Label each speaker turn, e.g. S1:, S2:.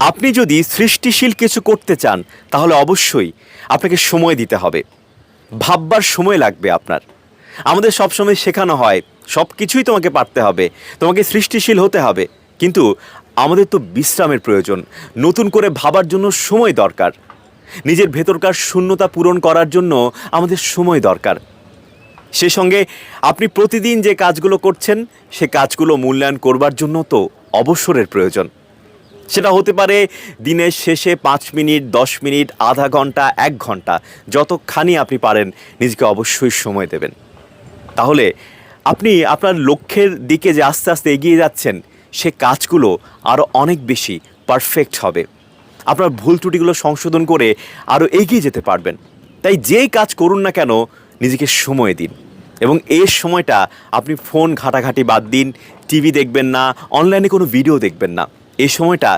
S1: আপনি যদি সৃষ্টিশীল কিছু করতে চান, তাহলে অবশ্যই আপনাকে সময় দিতে হবে। ভাববার সময় লাগবে আপনার। আমাদের সবসময় শেখানো হয় সব কিছুই তোমাকে পারতে হবে, তোমাকে সৃষ্টিশীল হতে হবে। কিন্তু আমাদের তো বিশ্রামের প্রয়োজন, নতুন করে ভাবার জন্য সময় দরকার। নিজের ভেতরকার শূন্যতা পূরণ করার জন্য আমাদের সময় দরকার। সে সঙ্গে আপনি প্রতিদিন যে কাজগুলো করছেন, সে কাজগুলো মূল্যায়ন করবার জন্য তো অবসরের প্রয়োজন। সেটা হতে পারে দিনের শেষে পাঁচ মিনিট, দশ মিনিট, আধা ঘণ্টা, এক ঘণ্টা, যতখানি আপনি পারেন নিজেকে অবশ্যই সময় দেবেন। তাহলে আপনি আপনার লক্ষ্যের দিকে যে আস্তে আস্তে এগিয়ে যাচ্ছেন, সে কাজগুলো আরও অনেক বেশি পারফেক্ট হবে। আপনার ভুল ত্রুটিগুলো সংশোধন করে আরও এগিয়ে যেতে পারবেন। তাই যেই কাজ করুন না কেন, নিজেকে সময় দিন। এবং এর সময়টা আপনি ফোন ঘাটাঘাটি বাদ দিন, টিভি দেখবেন না, অনলাইনে কোনো ভিডিও দেখবেন না। এই সময়টা